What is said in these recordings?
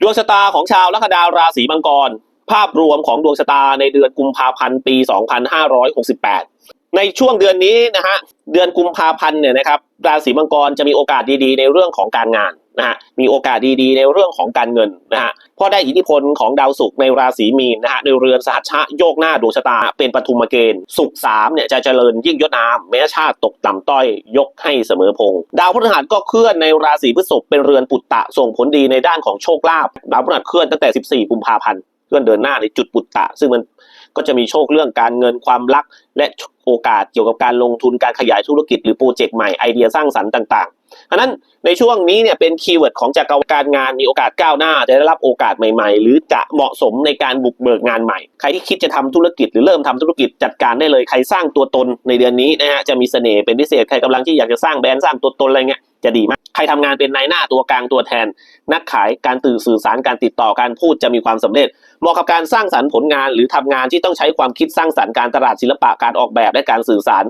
ดวงชะตาของชาวลัคนาราศีมังกร ภาพรวมของดวงชะตาในเดือนกุมภาพันธ์ปี 2568 ในช่วงเดือนนี้นะฮะเดือนกุมภาพันธ์เนี่ยนะครับราศีมังกรจะมีโอกาสดีๆ ในเรื่องของการงาน นะฮะมีโอกาสดีๆ ในเรื่องของการเงินนะฮะเพราะได้อิทธิพลของดาวศุกร์ในราศีมีนนะฮะในเรือนสหัชะโยกหน้าดวงชะตาเป็นปฐุมเกณฑ์ศุกร์สามเนี่ยจะเจริญยิ่งยศนามแม้ชาติตกต่ำต้อยยกให้เสมอพงษ์ดาวพฤหัสก็เคลื่อนในราศีพฤษภเป็นเรือนปุตตะส่งผลดีในด้านของโชคลาภดาวพฤหัสเคลื่อนตั้งแต่ 14 กุมภาพันธ์เคลื่อนเดินหน้าในจุดปุตตะ ซึ่งมันก็จะมีโชคเรื่องการเงินความรัก และโอกาสเกี่ยวกับการลงทุนการขยายธุรกิจหรือโปรเจกต์ใหม่ไอเดียสร้างสรรค์ต่างๆ เพราะฉะนั้นในช่วงนี้เนี่ยเป็นคีย์เวิร์ดของจักรวาลการงานมีโอกาสก้าวหน้า จะได้รับโอกาสใหม่ๆ หรือจะเหมาะสมในการบุกเบิกงานใหม่ ใครที่คิดจะทำธุรกิจหรือเริ่มทำธุรกิจจัดการได้เลยใครสร้างตัวตนในเดือนนี้นะฮะจะมีเสน่ห์เป็นพิเศษใครกำลังที่อยากจะสร้างแบรนด์สร้างตัวตนอะไรเงี้ยจะดีมากใครทำงานเป็นนายหน้าตัวกลางตัวแทน นักขายการตื่นสื่อสารการติดต่อการพูดจะมีความสำเร็จเหมาะกับการสร้างสรรค์ผลงาน หรือทำงานที่ต้องใช้ความคิดสร้างสรรค์การตลาดศิลปะการออกแบบและการสื่อสาร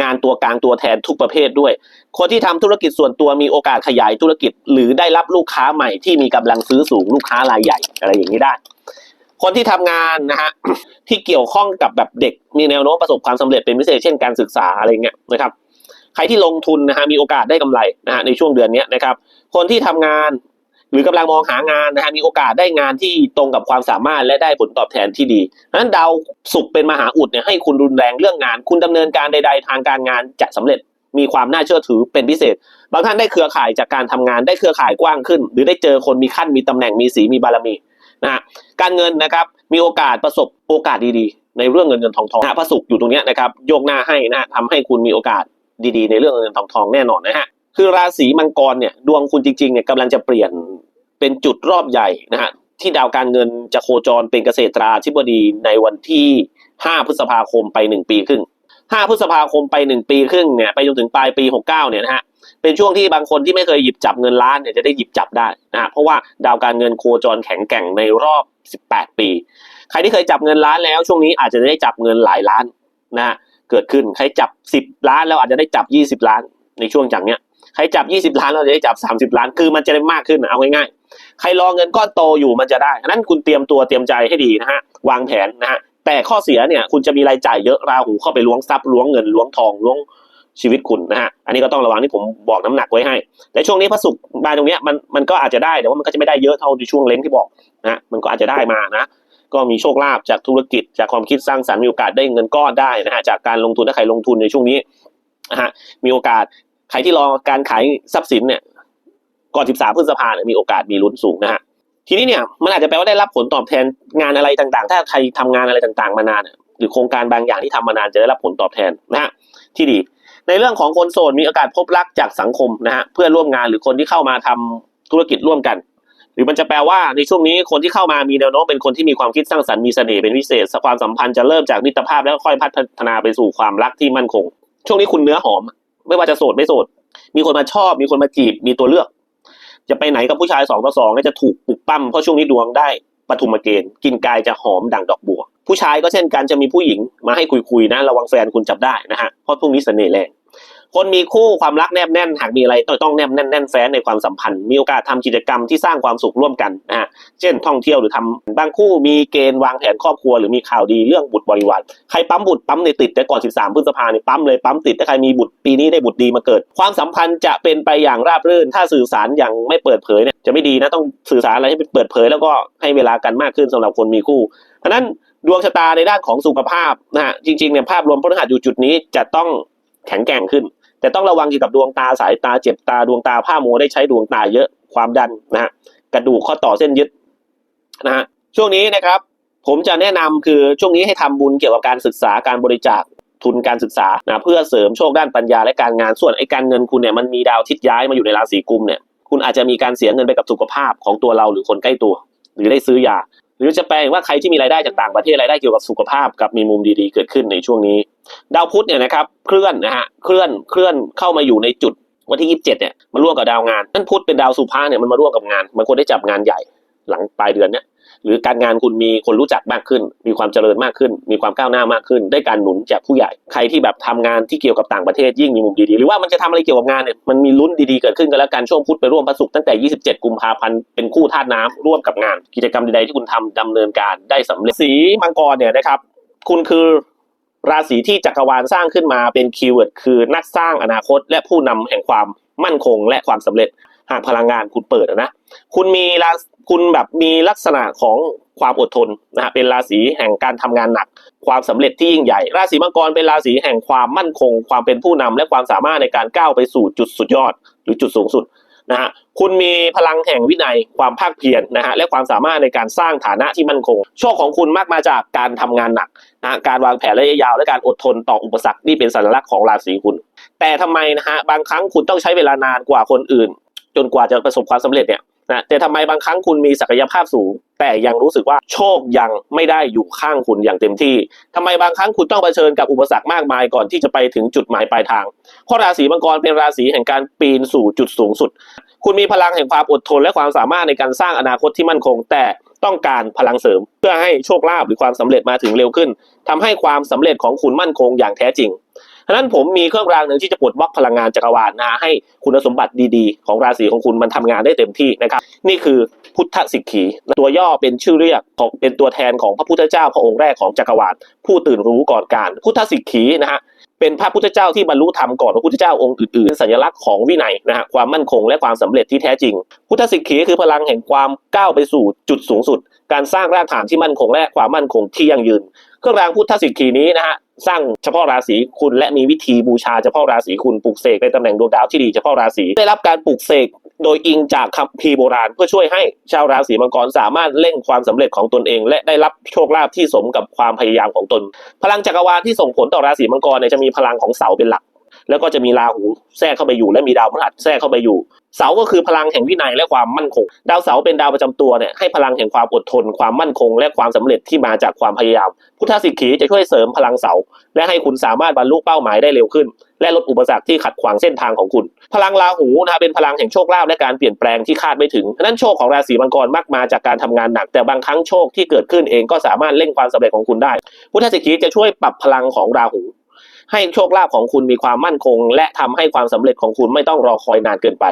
งานตัวกลางตัวแทนทุกประเภทด้วย คนที่ทำธุรกิจส่วนตัวมีโอกาสขยายธุรกิจ หรือได้รับลูกค้าใหม่ที่มีกำลังซื้อสูงลูกค้ารายใหญ่อะไรอย่างนี้ได้ คนที่ทำงานนะฮะที่เกี่ยวข้องกับแบบเด็กมีแนวโน้มประสบความสำเร็จเป็นพิเศษเช่นการศึกษาอะไรเงี้ยนะครับ ใครที่ลงทุนนะฮะมีโอกาสได้กำไรนะฮะในช่วงเดือนนี้นะครับ คนที่ทำงาน หรือกำลังมองหางานนะฮะมีโอกาสได้งานที่ตรงกับความสามารถและได้ผลตอบแทนที่ดีนั้นดาวศุกร์เป็นมหาอุดเนี่ยให้คุณรุนแรงเรื่องงาน คุณดำเนินการใด ๆ ทางการงานจะสำเร็จมีความน่าเชื่อถือเป็นพิเศษ บางท่านได้เครือข่ายจากการทำงานได้เครือข่ายกว้างขึ้น หรือได้เจอคนมีขั้นมีตำแหน่งมีสีมีบารมีนะการเงินนะครับมีโอกาสประสบโอกาสดีๆ ในเรื่องเงินเงินทองทองนะพระศุกร์อยู่ตรงนี้นะครับโยกหน้าให้นะฮะทำให้คุณมีโอกาสดีๆ ในเรื่องเงินเงินทองทองแน่นอนนะฮะคือราศีมังกรเนี่ยดวงคุณจริงๆเนี่ยกำลังจะเปลี่ยน เป็นจุดรอบใหญ่นะฮะที่ดาวการเงินจะโคจรเป็นเกษตราธิบดีในวันที่ 5 พฤษภาคมไป 1 ปีครึ่ง 5 พฤษภาคมไป 1 ปีครึ่งเนี่ยไปจนถึงปลายปี 69 เนี่ยนะฮะเป็นช่วงที่บางคนที่ไม่เคยหยิบจับเงินล้านเนี่ยจะได้หยิบจับได้นะฮะเพราะว่าดาวการเงินโคจรแข็งแกร่งในรอบ 18 ปี ใครที่เคยจับเงินล้านแล้วช่วงนี้อาจจะได้จับเงินหลายล้านนะฮะเกิดขึ้นใครจับ 10 ล้านแล้วอาจจะได้จับ 20 ล้านในช่วงจากเนี้ย ใครจับ 20 ล้านเราจะได้จับ 30 ล้าน คือมันจะได้มากขึ้นเอาง่ายๆ ใครรอเงินก้อนโตอยู่มันจะได้นั้นคุณเตรียมตัวเตรียมใจให้ดีนะฮะ วางแผนนะฮะ แต่ข้อเสียเนี่ยคุณจะมีรายจ่ายเยอะราหูเข้าไปล้วงทรัพย์ล้วงเงินล้วงทองล้วงชีวิตคุณนะฮะ อันนี้ก็ต้องระวังที่ผมบอกน้ำหนักไว้ให้ แต่ช่วงนี้พระศุกร์มาตรงเนี้ยมันมันก็อาจจะได้แต่ว่ามันก็จะไม่ได้เยอะเท่าในช่วงเล้งที่บอกนะฮะมันก็อาจจะได้มานะก็มีโชคลาภจากธุรกิจจากความคิดสร้างสรรค์มีโอกาสได้เงินก้อนได้นะฮะจากการลงทุนถ้าใครลงทุนในช่วงนี้นะฮะมีโอกาส ใครที่รอการขายทรัพย์สินเนี่ย ก่อน 13 พฤษภาเนี่ยมีโอกาสมีลุ้นสูงนะฮะ ทีนี้เนี่ยมันอาจจะแปลว่าได้รับผลตอบแทนงานอะไรต่างๆ ถ้าใครทำงานอะไรต่างๆ มานานหรือโครงการบางอย่างที่ทำมานานจะได้รับผลตอบแทนนะฮะที่ดี ในเรื่องของคนโสดมีโอกาสพบรักจากสังคมนะฮะเพื่อนร่วมงานหรือคนที่เข้ามาทำธุรกิจร่วมกัน หรือมันจะแปลว่าในช่วงนี้คนที่เข้ามามีแนวโน้มเป็นคนที่มีความคิดสร้างสรรค์มีเสน่ห์เป็นพิเศษความสัมพันธ์จะเริ่มจากมิตรภาพแล้วค่อยพัฒนาไปสู่ความรักที่มั่นคง ช่วงนี้คุณเนื้อหอม ไม่ว่าจะโสดไม่โสด มีคนมาชอบ มีคนมาจีบ มีตัวเลือก จะไปไหนกับผู้ชายสองต่อสองจะถูกปลุกปั้มเพราะช่วงนี้ดวงได้ปฐุมเกณฑ์กินกายจะหอมดังดอกบัว ผู้ชายก็เช่นกันจะมีผู้หญิงมาให้คุยๆนะ ระวังแฟนคุณจับได้นะฮะเพราะพวกนี้เสน่ห์แรง คนมีคู่ความรักแนบแน่น หากมีอะไรต้องแนบแน่นแน่นแฟ้นในความสัมพันธ์ มีโอกาสทำกิจกรรมที่สร้างความสุขร่วมกันนะฮะเช่นท่องเที่ยวหรือทำบางคู่มีเกณฑ์วางแผนครอบครัวหรือมีข่าวดีเรื่องบุตรบริวารใครปั๊มบุตรปั๊มในติดแต่ก่อน 13 พฤษภาเนี่ยปั๊มเลยปั๊มติดถ้าใครมีบุตรปีนี้ได้บุตรดีมาเกิด ความสัมพันธ์จะเป็นไปอย่างราบรื่น ถ้าสื่อสารอย่างไม่เปิดเผยเนี่ยจะไม่ดีนะต้องสื่อสารอะไรให้เปิดเผย แล้วก็ให้เวลากันมากขึ้นสำหรับคนมีคู่เพราะฉะนั้นดวงชะตาในด้านของสุขภาพนะฮะจริงๆเนี่ยภาพรวมพฤหัสอยู่จุดนี้จะต้องแข็งแกร่งขึ้น แต่ต้องระวังเกี่ยวกับดวงตาสายตาเจ็บตาดวงตาผ้าโมได้ใช้ดวงตาเยอะความดันนะฮะกระดูกข้อต่อเส้นยึดนะฮะช่วงนี้นะครับ ผมจะแนะนำคือช่วงนี้ให้ทำบุญเกี่ยวกับการศึกษาการบริจาคทุนการศึกษานะเพื่อเสริมโชคด้านปัญญาและการงานส่วนไอ้การเงินคุณเนี่ยมันมีดาวทิศย้ายมาอยู่ในราศีกุมเนี่ยคุณอาจจะมีการเสียเงินไปกับสุขภาพของตัวเราหรือคนใกล้ตัว หรือได้ซื้อยา รือจะแปลว่าใครที่มีรายได้จากต่างประเทศรายได้เกี่ยวกับสุขภาพกับมีมุมดีๆ เกิดขึ้นในช่วงนี้ ดาวพุธเนี่ยนะครับเคลื่อนนะฮะเคลื่อนเคลื่อนเข้ามาอยู่ในจุดวันที่ 27เนี่ยมาร่วมกับดาวงานนั่นพุธเป็นดาวสุภาเนี่ยมันมาร่วมกับงาน มันควรได้จับงานใหญ่ หลังปลายเดือนเนี่ยหรือการงานคุณมีคนรู้จักมากขึ้น มีความเจริญมากขึ้น มีความก้าวหน้ามากขึ้น ได้การหนุนจากผู้ใหญ่ ใครที่แบบทำงานที่เกี่ยวกับต่างประเทศยิ่งมีมุมดีๆ หรือว่ามันจะทำอะไรเกี่ยวกับงานเนี่ย มันมีลุ้นดีๆ เกิดขึ้นกันแล้วกันช่วงพุธไปร่วมพระศุกร์ตั้งแต่ 27 กุมภาพันธ์ เป็นคู่ธาตุน้ำร่วมกับงาน กิจกรรมใดๆที่คุณทำดำเนินการได้สำเร็จ สีมังกรเนี่ยนะครับ คุณคือราศีที่จักรวาลสร้างขึ้นมาเป็นคีย์เวิร์ดคือนักสร้างอนาคต และผู้นำแห่งความมั่นคงและความสำเร็จหากพลังงานคุณเปิดนะ คุณมีรา คุณแบบมีลักษณะของความอดทนนะฮะเป็นราศีแห่งการทำงานหนัก ความสำเร็จที่ยิ่งใหญ่ ราศีมังกรเป็นราศีแห่งความมั่นคง ความเป็นผู้นำและความสามารถในการก้าวไปสู่จุดสุดยอด หรือจุดสูงสุดนะฮะคุณมีพลังแห่งวินัย ความภาคเพียรนะฮะและความสามารถในการสร้างฐานะที่มั่นคง โชคของคุณมากมาจากการทำงานหนักนะะการวางแผนระยะยาว และการอดทนต่ออุปสรรคนี่เป็นสัญลักษณ์ของราศีคุณ แต่ทำไมนะฮะบางครั้งคุณต้องใช้เวลานานกว่าคนอื่น จนกว่าจะประสบความสำเร็จเนี่ย นะแต่ทำไมบางครั้งคุณมีศักยภาพสูง แต่ยังรู้สึกว่าโชคยังไม่ได้อยู่ข้างคุณอย่างเต็มที่ทำไมบางครั้งคุณต้องเผชิญกับอุปสรรคมากมายก่อนที่จะไปถึงจุดหมายปลายทางเพราะราศีมังกรเป็นราศีแห่งการปีนสู่จุดสูงสุด คุณมีพลังแห่งความอดทนและความสามารถในการสร้างอนาคตที่มั่นคง แต่ต้องการพลังเสริม เพื่อให้โชคลาภหรือความสำเร็จมาถึงเร็วขึ้นทำให้ความสำเร็จของคุณมั่นคงอย่างแท้จริง ฉะนั้นผมมีเครื่องรางหนึ่งที่จะปลดบล็อกพลังงานจักรวาลนะฮะให้คุณสมบัติดีๆ ของราศีของคุณมันทำงานได้เต็มที่นะครับ นี่คือพุทธสิกขี ตัวย่อเป็นชื่อเรียกของเป็นตัวแทนของพระพุทธเจ้าพระองค์แรกของจักรวาลผู้ตื่นรู้ก่อนการ พุทธสิกขีนะฮะเป็นพระพุทธเจ้าที่บรรลุธรรมก่อนพระพุทธเจ้าองค์อื่นๆเป็นสัญลักษณ์ของวินัยนะฮะความมั่นคงและความสำเร็จที่แท้จริง พุทธสิกขีคือพลังแห่งความก้าวไปสู่จุดสูงสุด การสร้างรากฐานที่มั่นคงและความมั่นคงที่ยั่งยืน เครื่องรางพุทธสิกขีนี้นะฮะ สร้างเฉพาะราศีคุณและมีวิธีบูชาเฉพาะราศีคุณปลูกเสกในตำแหน่งดวงดาวที่ดีเฉพาะราศีได้รับการปลูกเสกโดยอิงจากคัมภีโบราณ เพื่อช่วยให้ชาวราศีมังกรสามารถเร่งความสำเร็จของตนเอง และได้รับโชคลาภที่สมกับความพยายามของตน พลังจักรวาลที่ส่งผลต่อราศีมังกรเนี่ยจะมีพลังของเสาเป็นหลัก แล้วก็จะมีราหูแทรกเข้าไปอยู่ และมีดาวพฤหัสแทรกเข้าไปอยู่ เสาก็คือพลังแห่งวินัยและความมั่นคง ดาวเสาเป็นดาวประจำตัวเนี่ยให้พลังแห่งความอดทน ความมั่นคง และความสำเร็จที่มาจากความพยายาม พุทธสิกขีจะช่วยเสริมพลังเสา และให้คุณสามารถบรรลุเป้าหมายได้เร็วขึ้น และลดอุปสรรคที่ขัดขวางเส้นทางของคุณ พลังราหูนะเป็นพลังแห่งโชคลาภและการเปลี่ยนแปลงที่คาดไม่ถึงนั้นโชคของราศีมังกรมักมาจากการทำงานหนัก แต่บางครั้งโชคที่เกิดขึ้นเองก็สามารถเร่งความสำเร็จของคุณได้ พุทธสิกขีจะช่วยปรับพลังของราหู ให้โชคลาภของคุณมีความมั่นคง และทำให้ความสำเร็จของคุณไม่ต้องรอคอยนานเกินไป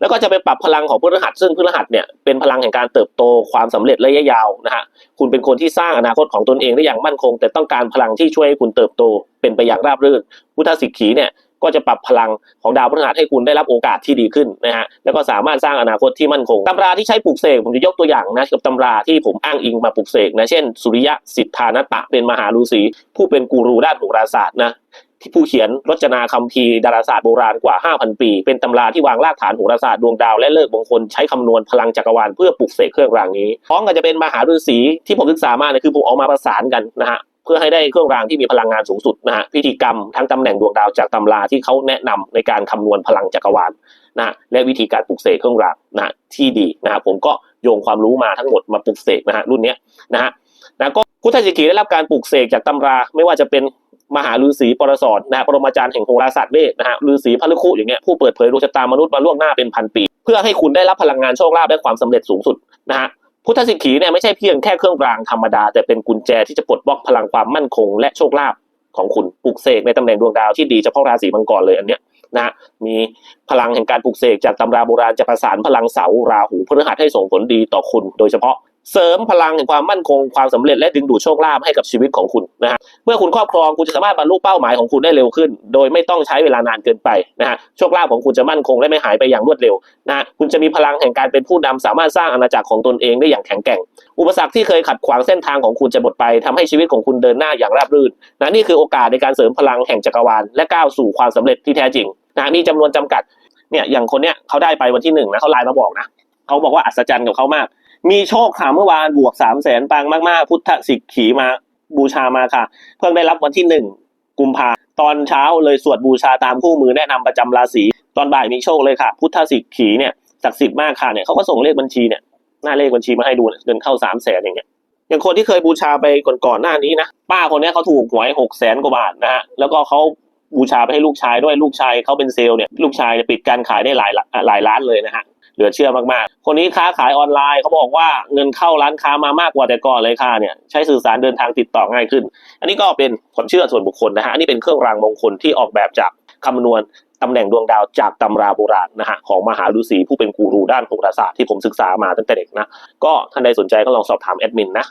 แล้วก็จะไปปรับพลังของพฤหัสซึ่งพฤหัสเนี่ยเป็นพลังแห่งการเติบโตความสำเร็จระยะยาวนะฮะคุณเป็นคนที่สร้างอนาคตของตนเองได้อย่างมั่นคง แต่ต้องการพลังที่ช่วยให้คุณเติบโตเป็นไปอย่างราบรื่นพุทธสิกขีเนี่ย ก็จะปรับพลังของดาวพฤหัสให้คุณได้รับโอกาสที่ดีขึ้นนะฮะแล้วก็สามารถสร้างอนาคตที่มั่นคงตำราที่ใช้ปลูกเสกผมจะยกตัวอย่างนะกับตำราที่ผมอ้างอิงมาปลูกเสกนะเช่น สุริยะสิทธานตะเป็นมหาฤาษีผู้เป็นกูรูด้านโหราศาสตร์นะที่ผู้เขียนรจนาคัมภีร์ดาราศาสตร์โบราณกว่า 5,000 ปี เป็นตำราที่วางรากฐานโหราศาสตร์ดวงดาวและเลิกมงคลใช้คำนวณพลังจักรวาลเพื่อปลุกเสกเครื่องรางนี้พร้อมกันจะเป็นมหาฤาษีที่ผมศึกษามาเนี่ยคือผมเอามาประสานกันนะฮะ เพื่อให้ได้เครื่องรางที่มีพลังงานสูงสุดนะฮะพิธีกรรมทั้งตำแหน่งดวงดาวจากตำราที่เขาแนะนำในการคำนวณพลังจักรวาลนะฮะและวิธีการปลุกเสกเครื่องรางนะที่ดีนะฮะผมก็โยงความรู้มาทั้งหมดมาปลุกเสกนะฮะรุ่นนี้นะฮะนะก็พุทธสิกขีได้รับการปลุกเสกจากตำราไม่ว่าจะเป็นมหาฤาษีปรสอนนะฮะปรมาจารย์แห่งโหราศาสตร์เวทนะฮะฤาษีพระฤคุอย่างเงี้ยผู้เปิดเผยดวงชะตามนุษย์มาล่วงหน้าเป็นพันปี เพื่อให้คุณได้รับพลังงานโชคลาภและความสำเร็จสูงสุดนะฮะ พุทธสิกขีเนี่ยไม่ใช่เพียงแค่เครื่องรางธรรมดา แต่เป็นกุญแจที่จะปลดบล็อกพลังความมั่นคง และโชคลาภของคุณปลุกเสกในตำแหน่งดวงดาวที่ดีเฉพาะราศีมังกรเลยอันเนี้ยนะฮะมีพลังแห่งการปลุกเสกจากตำราโบราณจะประสานพลังเสาราหูพฤหัสให้ส่งผลดีต่อคุณ โดยเฉพาะ เสริมพลังแห่งความมั่นคงความสำเร็จและดึงดูดโชคลาภให้กับชีวิตของคุณนะฮะเมื่อคุณครอบครองคุณจะสามารถบรรลุเป้าหมายของคุณได้เร็วขึ้น โดยไม่ต้องใช้เวลานานเกินไปนะฮะโชคลาภของคุณจะมั่นคงและไม่หายไปอย่างรวดเร็วนะฮะคุณจะมีพลังแห่งการเป็นผู้นำสามารถสร้างอาณาจักรของตนเองได้อย่างแข็งแกร่ง อุปสรรคที่เคยขัดขวางเส้นทางของคุณจะหมดไปทำให้ชีวิตของคุณเดินหน้าอย่างราบรื่นนะนี่คือโอกาสในการเสริมพลังแห่งจักรวาลและก้าวสู่ความสำเร็จที่แท้จริงนะมีจำนวนจำกัดเนี่ยอย่างคนเนี้ยเขาได้ไปวันที่หนึ่งนะเขาไลน์มาบอกนะเขาบอกว่าอัศจรรย์กับเขามาก มีโชคค่ะเมื่อวานบวกสามแสนปังมากๆ พุทธสิกขีมาบูชามาค่ะ เพิ่งได้รับวันที่หนึ่งกุมภาตอนเช้าเลยสวดบูชาตามคู่มือแนะนำประจำราศีตอนบ่ายมีโชคเลยค่ะ พุทธสิกขีเนี่ยศักดิ์สิทธิ์มากค่ะเนี่ยเขาก็ส่งเลขบัญชีเนี่ยหน้าเลขบัญชีมาให้ดูเงินเข้าสามแสนอย่างเงี้ยอย่างคนที่เคยบูชาไปก่อนๆหน้านี้นะป้าคนนี้เขาถูกหวยหกแสนกว่าบาทนะฮะแล้วก็เขาบูชาไปให้ลูกชายด้วยลูกชายเขาเป็นเซลล์เนี่ยลูกชายปิดการขายได้หลายหลายล้านเลยนะฮะ เหลือเชื่อมากๆ คนนี้ค้าขายออนไลน์เขาบอกว่าเงินเข้าร้านค้ามามากกว่าแต่ก่อนเลยค่ะเนี่ยใช้สื่อสารเดินทางติดต่อง่ายขึ้น อันนี้ก็เป็นความเชื่อส่วนบุคคลนะฮะอันนี้เป็นเครื่องรางมงคลที่ออกแบบจากคำนวณตำแหน่งดวงดาวจากตำราโบราณนะฮะของมหาฤาษีผู้เป็นกูรูด้านโหราศาสตร์ที่ผมศึกษามาตั้งแต่เด็กนะก็ท่านใดสนใจก็ลองสอบถามแอดมินนะ